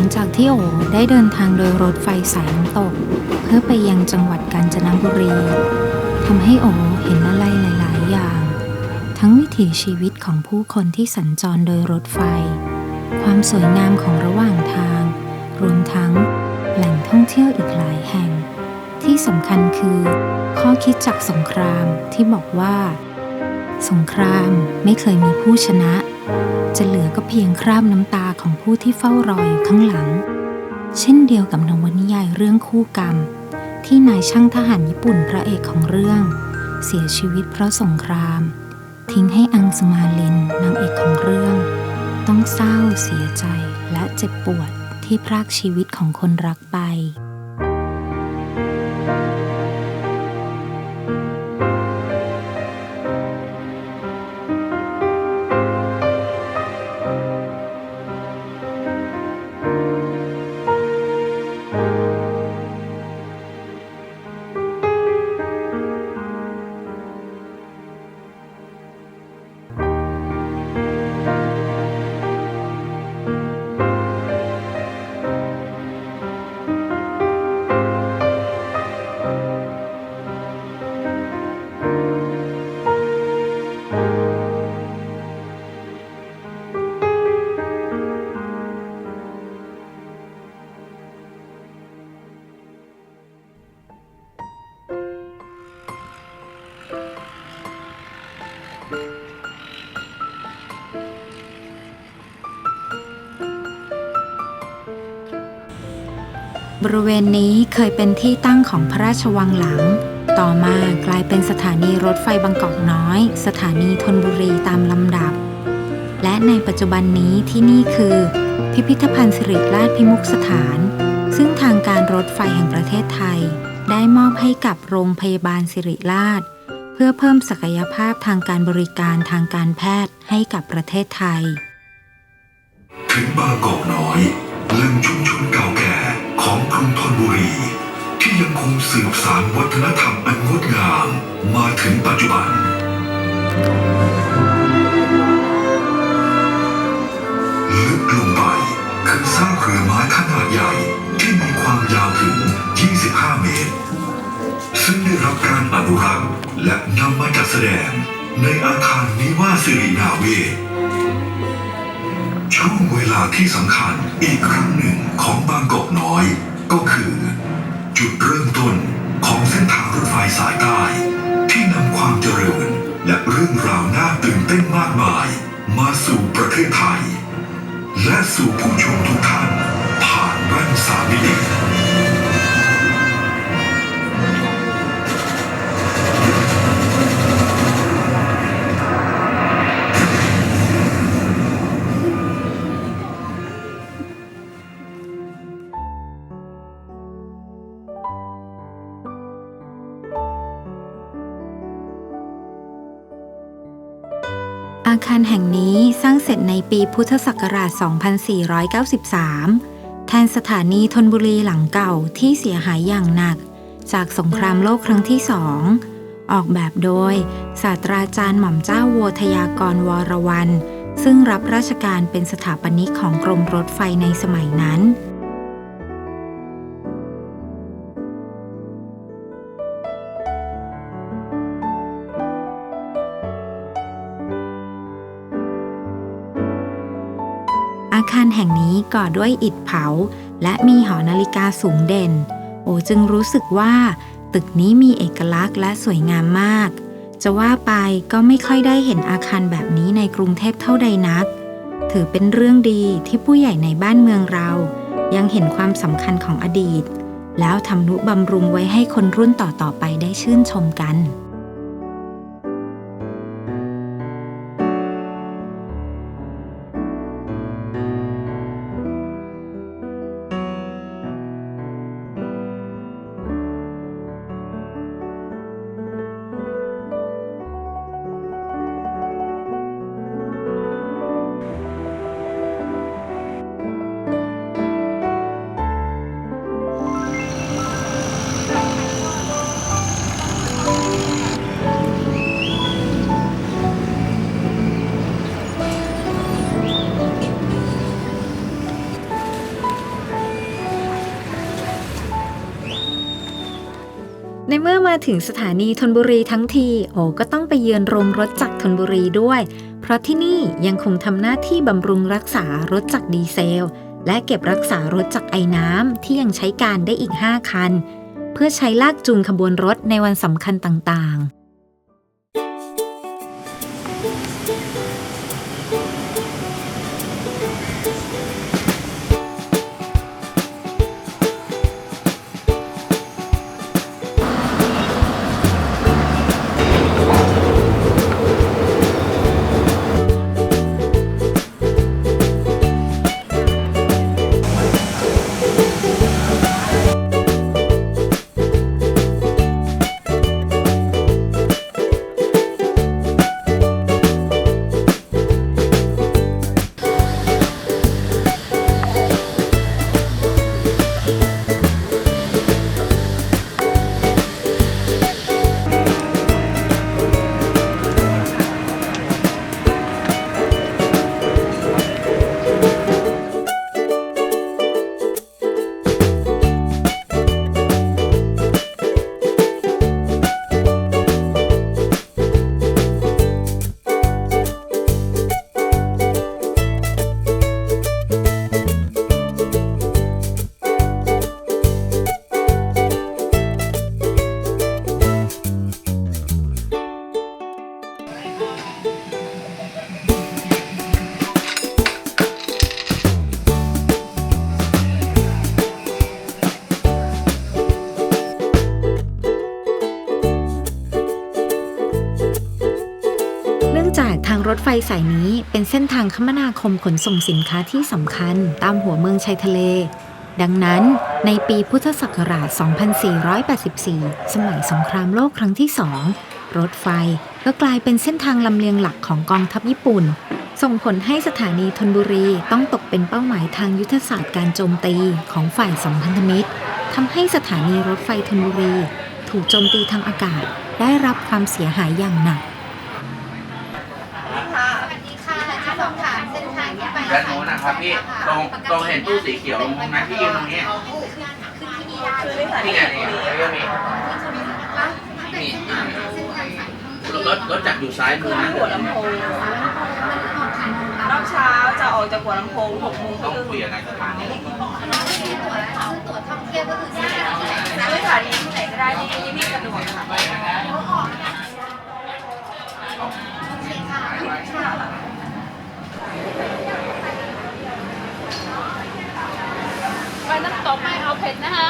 ลังจากที่โอได้เดินทางโดยรถไฟสายน้ำตก เพื่อไปยังจังหวัดกาญจนบุรีทำให้โอเห็นอะไรหลาย ๆ อย่าง ทั้งวิถีชีวิตของผู้คนที่สัญจรโดยรถไฟ ความสวยงามของระหว่างทาง รวมทั้งแหล่งท่องเที่ยวอีกหลายแห่ง ที่สำคัญคือ ข้อคิดจากสงครามที่บอกว่า สงครามไม่เคยมีผู้ชนะ จะเหลือก็เพียงคราบน้ำตาของผู้ที่เฝ้ารออยู่ข้างหลัง เช่นเดียวกับนวนิยายเรื่องคู่กรรม ที่นายช่างทหารญี่ปุ่นพระเอกของเรื่อง เสียชีวิตเพราะสงคราม ทิ้งให้อังสมาลินนางเอกของเรื่อง ต้องเศร้าเสียใจและเจ็บปวดที่พรากชีวิตของคนรักไป บริเวณนี้เคยเป็นที่ตั้งของพระราชวังหลัง ต่อมากลายเป็นสถานีรถไฟบางกอกน้อย สถานีธนบุรีตามลำดับ และในปัจจุบันนี้ที่นี่คือ พิพิธภัณฑ์สิริราชพิมุขสถาน ซึ่งทางการรถไฟแห่งประเทศไทย ได้มอบให้กับโรงพยาบาลสิริราช เพื่อเพิ่มศักยภาพทางการบริการทางการแพทย์ให้กับประเทศไทย ถึงบางกอกน้อยแหล่งชุมชนเก่าแก่ ของกรุงธนบุรี ที่ยังคงสืบสานวัฒนธรรมอันงดงามมาถึงปัจจุบัน ลึกลงไปคือซากเรือไม้ขนาดใหญ่ที่มีความยาวถึง 25 เมตร ซึ่งได้รับการอนุรักษ์และนำมาจัดแสดงในอาคารนิวาสิรินาเวศ ช่วงเวลาที่สำคัญอีกครั้งหนึ่งของบางกอกน้อย ก็คือ จุดเริ่มต้นของเส้นทางรถไฟสายใต้ ที่นำความเจริญและเรื่องราวน่าตื่นเต้นมากมาย มาสู่ประเทศไทย และสู่ผู้ชมทุกท่านผ่านแว่นสามมิติ อาคารแห่งนี้สร้างเสร็จในปีพุทธศักราช 2493 แทนสถานีธนบุรีหลังเก่าที่เสียหายอย่างหนัก จากสงครามโลกครั้งที่สอง ออกแบบโดย ศาสตราจารย์หม่อมเจ้าโวทยากรวรวัน ซึ่งรับราชการเป็นสถาปนิกของกรมรถไฟในสมัยนั้น คารแห่งนี้ก่อด้วยอิฐเผา และมีหอนาฬิกาสูงเด่น โอจึงรู้สึกว่า ตึกนี้มีเอกลักษณ์และสวยงามมาก จะว่าไปก็ไม่ค่อยได้เห็นอาคารแบบนี้ในกรุงเทพเท่าใดนัก ถือเป็นเรื่องดีที่ผู้ใหญ่ในบ้านเมืองเรา ยังเห็นความสำคัญของอดีต แล้วทำนุบำรุงไว้ให้คนรุ่นต่อๆไปได้ชื่นชมกัน ถึงสถานีธนบุรีทั้งที โอก็ต้องไปเยือนโรงรถจักรธนบุรีด้วย เพราะที่นี่ยังคงทำหน้าที่บำรุงรักษารถจักรดีเซล และเก็บรักษารถจักรไอน้ำที่ยังใช้การได้อีก 5 คัน เพื่อใช้ลากจูงขบวนรถในวันสำคัญต่างๆ สายนี้เป็นเส้นทางคมนาคมขนส่งสินค้าที่สำคัญตามหัวเมืองชายทะเล ดังนั้นในปีพุทธศักราช 2484 สมัยสงครามโลกครั้งที่สองรถไฟก็กลายเป็นเส้นทางลำเลียงหลักของกองทัพญี่ปุ่น ส่งผลให้สถานีธนบุรีต้องตกเป็นเป้าหมายทางยุทธศาสตร์การโจมตีของฝ่ายสัมพันธมิตรทำให้สถานีรถไฟธนบุรี ถูกโจมตีทางอากาศได้รับความเสียหายอย่างหนัก สวัสดีค่ะจะสอบถามเส้นทางที่ไป ด้านโน้นนะครับพี่ตรงตรงเห็นตู้สีเขียวตรงนั้นที่ยืนตรงนี้ขึ้นที่นี่ได้นี่ไงนี่แล้วก็มีนี่อ่ารถรถจักรอยู่ซ้ายมือนะหัวลำโพงรอบเช้าจะออกจากหัวลำโพง6โมงคต้องรึ่งคุยกับนายสถานีซื้อตั๋วซื้อตั๋วท่องเที่ยวก็คือซื้อที่ไหนซื้อสถานีที่ไหนก็ได้ที่พี่สะดวกค่ะ ไปน้ำ ตกไม่เอาเผ็ดนะคะ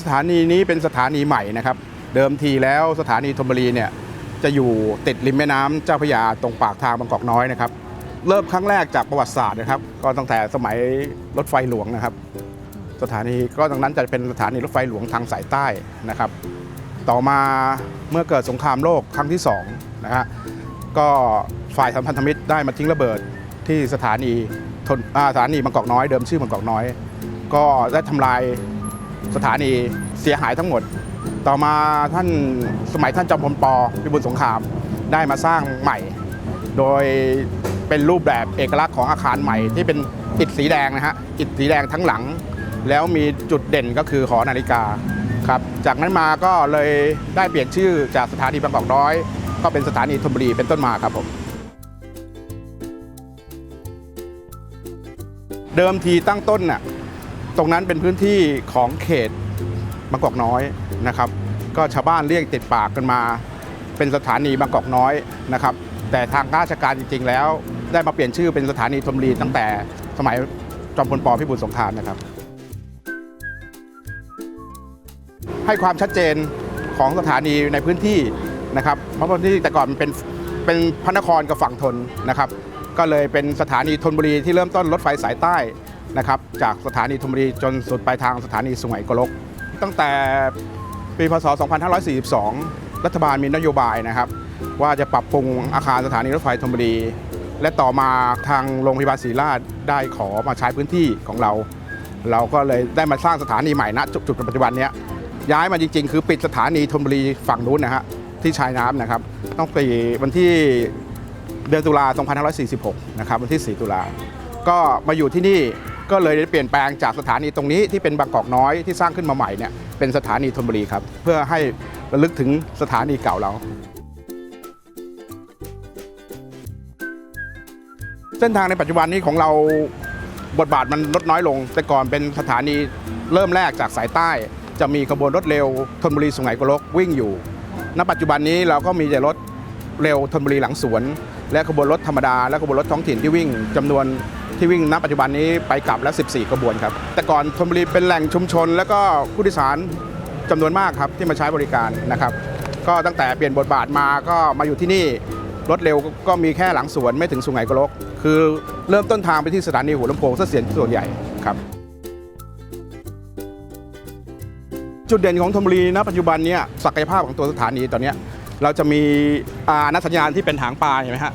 สถานีนี้เป็นสถานีใหม่นะครับ เดิมทีแล้วสถานีธนบุรีเนี่ย จะอยู่ติดริมแม่น้ำเจ้าพระยาตรงปากทางบางกอกน้อยนะครับ เริ่มครั้งแรกจากประวัติศาสตร์นะครับ ก็ตั้งแต่สมัยรถไฟหลวงนะครับ สถานีก็ตรงนั้นจะเป็นสถานีรถไฟหลวงทางสายใต้นะครับ ต่อมาเมื่อเกิดสงครามโลกครั้งที่สองนะฮะก็ฝ่ายสัมพันธมิตรได้มาทิ้งระเบิดที่สถานีธนสถานีบางกอกน้อยเดิมชื่อบางกอกน้อย ก็ได้ทำลายสถานีเสียหายทั้งหมด ต่อมาท่านสมัยท่านจอมพลปพิบูลสงครามได้มาสร้างใหม่ โดยเป็นรูปแบบเอกลักษณ์ของอาคารใหม่ที่เป็นอิฐสีแดงนะฮะอิฐสีแดงทั้งหลัง แล้วมีจุดเด่นก็คือหอนาฬิกาครับจากนั้นมาก็เลยได้เปลี่ยนชื่อจากสถานีบางกอกน้อย ก็เป็นสถานีธนบุรีเป็นต้นมาครับผมเดิมทีตั้งต้นน่ะตรงนั้นเป็นพื้นที่ของเขต บางกอกน้อยนะครับ ก็ชาวบ้านเรียกติดปากกันมา เป็นสถานีบางกอกน้อยนะครับ แต่ทางราชการจริง ๆ แล้ว ได้มาเปลี่ยนชื่อเป็นสถานีธนบุรีตั้งแต่สมัยจอมพลปพิบูลสงครามนะครับ ให้ความชัดเจนของสถานีในพื้นที่นะครับเพราะพื้นที่แต่ก่อนมันเป็นเป็นพระนครกับฝั่งทนนะครับ ก็เลยเป็นสถานีธนบุรีที่เริ่มต้นรถไฟสายใต้นะครับ จากสถานีธนบุรีจนสุดปลายทางสถานีสุไหงโกลก ตั้งแต่ปีพศ 2542 รัฐบาลมีนโยบายนะครับ ว่าจะปรับปรุงอาคารสถานีรถไฟธนบุรี และต่อมาทางโรงพยาบาลศรีราชได้ขอมาใช้พื้นที่ของเรา เราก็เลยได้มาสร้างสถานีใหม่ณจุดจุดปัจจุบันนี้ยย้ายมาจริง ๆ คือปิดสถานีธนบุรีฝั่งนู้นนะฮะที่ชายน้ำนะครับต้องปีวันที่เดือนตุลา2546 นะครับวันที่ 4 ตุลา ก็มาอยู่ที่นี่ ก็เลยได้เปลี่ยนแปลงจากสถานีตรงนี้ที่เป็นบางกอกน้อยที่สร้างขึ้นมาใหม่เนี่ยเป็นสถานีธนบุรีครับ เพื่อให้ระลึกถึงสถานีเก่าเรา เส้นทางในปัจจุบันนี้ของเราบทบาทมันลดน้อยลง แต่ก่อนเป็นสถานีเริ่มแรกจากสายใต้ จะมีขบวนรถเร็วธนบุรีสุไหงโกลกวิ่งอยู่ ณ ปัจจุบันนี้เราก็มีแต่รถเร็วธนบุรีหลังสวน และขบวนรถธรรมดา และขบวนรถท้องถิ่นที่วิ่งจำนวน ที่วิ่งณปัจจุบันนี้ไปกลับแล้ว 14ขบวนครับ แต่ก่อนธนบุรีเป็นแหล่งชุมชน แล้วก็ผู้โดยสารจำนวนมากครับที่มาใช้บริการนะครับก็ตั้งแต่เปลี่ยนบทบาทมาก็มาอยู่ที่นี่รถเร็วก็มีแค่หลังสวนไม่ถึงสุไหงโกลก คือเริ่มต้นทางไปที่สถานีหัวลำโพงซะเสียส่วนใหญ่ครับ จุดเด่นของธนบุรีณปัจจุบันเนี้ศักยภาพของตัวสถานีตอนนี้เราจะมีอานักสัญญาณที่เป็นหางปลาเห็นไหมฮะ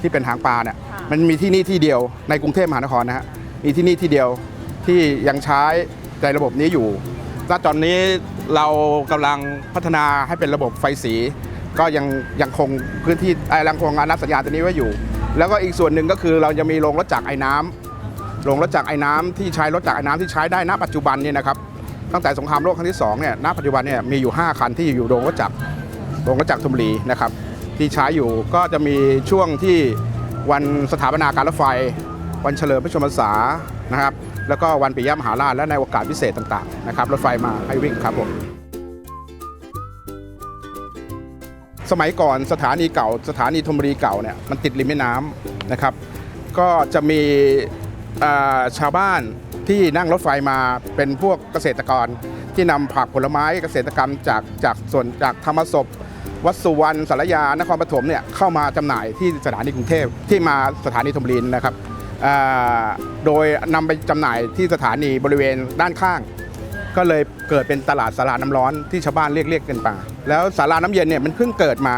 ที่เป็นหางปลาเนี่ย มันมีที่นี่ที่เดียวในกรุงเทพมหานครนะฮะมีที่นี่ที่เดียวที่ยังใช้ในระบบนี้อยู่ณตอนนี้เรากำลังพัฒนาให้เป็นระบบไฟสี ก็ยังยังคงพื้นที่เอ่อยังคงนักสัญญาตัวนี้ไว้อยู่ แล้วก็อีกส่วนหนึ่งก็คือเราจะมีโรงรถจักรไอ้น้ำโรงรถจักรไอ้น้ำที่ใช้รถจักรไอ้น้ำที่ใช้ได้ณปัจจุบันเนี่ยนะครับตั้งแต่สงครามโลกครั้งที่2เนี่ยณปัจจุบันเนี่ยมีอยู่ 5 คันที่อยู่โรงรถจักรโรงรถจักรธนบุรีนะครับที่ใช้อยู่ก็จะมีช่วงที่ วันสถาปนาการรถไฟ วันเฉลิมพระชนมพรรษานะครับ แล้วก็วันปิยมหาราชและในโอกาสพิเศษต่างๆนะครับรถไฟมาให้วิ่งครับผมสมัยก่อนสถานีเก่า สถานีธนบุรีเก่าเนี่ยมันติดริมแม่น้ำนะครับ ก็จะมีชาวบ้านที่นั่งรถไฟมาเป็นพวกเกษตรกร ที่นำผักผลไม้เกษตรกรรมจากจากส่วนจากธรรมศพ วัดสุวรรณสารยานครปฐมเนี่ยเข้ามาจำหน่ายที่สถานีกรุงเทพที่มาสถานีธนบุรีนะครับโดยนำไปจำหน่ายที่สถานีบริเวณด้านข้าง ก็เลยเกิดเป็นตลาดสาราน้ำร้อนที่ชาวบ้านเรียกเรียกกันมาแล้วสาราน้ำเย็นเนี่ยมันเพิ่งเกิดมา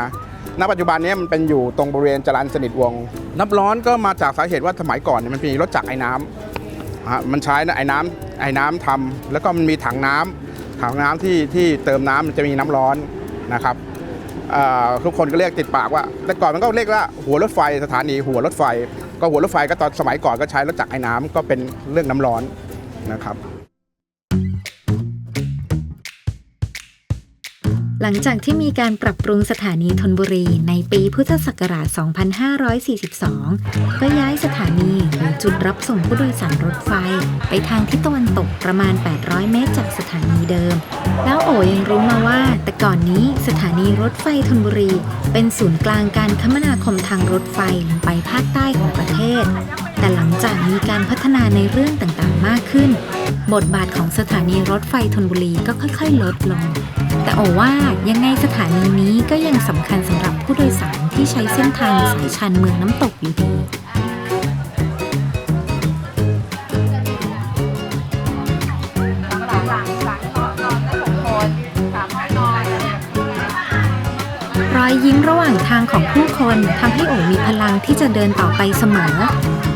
ณปัจจุบันนี้มันเป็นอยู่ตรงบริเวณจรัญสนิทวงศ์น้ำร้อนก็มาจากสาเหตุว่าสมัยก่อนเนี่ยมันมีรถจักรไอ้น้ำฮะมันใช้นะไอ้น้ำไอ้น้ำทำแล้วก็มันมีถังน้ำถังน้ำที่ที่เติมน้ำมันจะมีน้ำร้อนนะครับ ทุกคนก็เรียกติดปากว่า แต่ก่อนมันก็เรียกว่าหัวรถไฟสถานีหัวรถไฟ ก็หัวรถไฟก็ตอนสมัยก่อนก็ใช้รถจักรไอ้น้ำก็เป็นเรื่องน้ำร้อนนะครับ หลังจากที่มีการปรับปรุงสถานีธนบุรีในปีพุทธศักราช 2542 ก็ย้ายสถานีหรือจุดรับส่งผู้โดยสารรถไฟ ไปทางทิศตะวันตกประมาณ 800 เมตรจากสถานีเดิม แล้วโอยังรู้มาว่า แต่ก่อนนี้สถานีรถไฟธนบุรี เป็นศูนย์กลางการคมนาคมทางรถไฟลงไปภาคใต้ของประเทศ แต่หลังจากมีการพัฒนาในเรื่องต่างๆมากขึ้น บทบาทของสถานีรถไฟธนบุรีก็ค่อยๆ ลดลง แต่โอว่ายังไงสถานีนี้ก็ยังสำคัญสำหรับผู้โดยสารที่ใช้เส้นทางสายชันเมืองน้ำตกอยู่ดีหลังหลังหลังนอนนอนได้หกคนสามห้องนอนรอยยิ้มระหว่างทางของผู้คนทำให้โอมีพลังที่จะเดินต่อไปเสมอ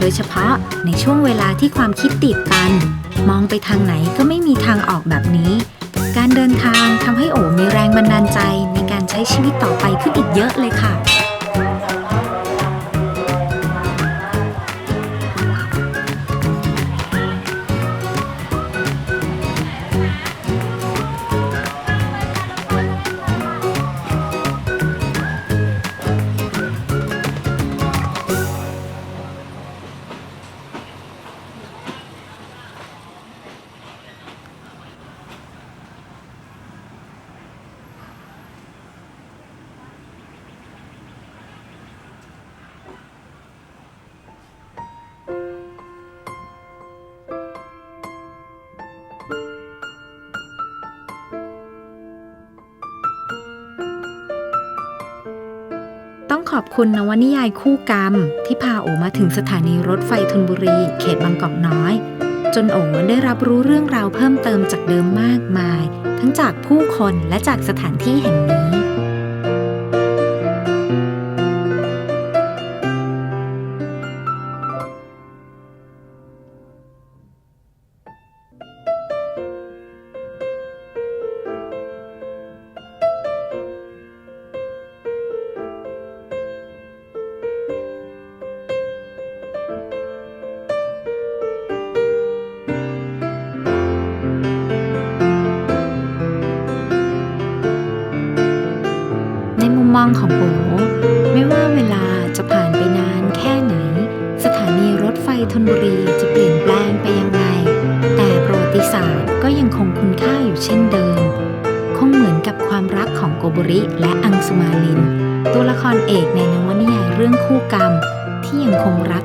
โดยเฉพาะในช่วงเวลาที่ความคิดติดกัน มองไปทางไหนก็ไม่มีทางออกแบบนี้ การเดินทางทำให้โอมีแรงบันดาลใจในการใช้ชีวิตต่อไปขึ้นอีกเยอะเลยค่ะ คุณนวนิยายคู่กรรม ที่พาโอมาถึงสถานีรถไฟธนบุรี เขตบางกอกน้อย จนโอได้รับรู้เรื่องราวเพิ่มเติมจากเดิมมากมาย ทั้งจากผู้คนและจากสถานที่แห่งนี้ มองของโบไม่ว่าเวลาจะผ่านไปนานแค่ไหน สถานีรถไฟธนบุรีจะเปลี่ยนแปลงไปยังไง แต่ประวัติศาสตร์ก็ยังคงคุณค่าอยู่เช่นเดิม คงเหมือนกับความรักของโกบุริและอังสุมาลิน ตัวละครเอกในนวนิยายเรื่องคู่กรรม ที่ยังคงรัก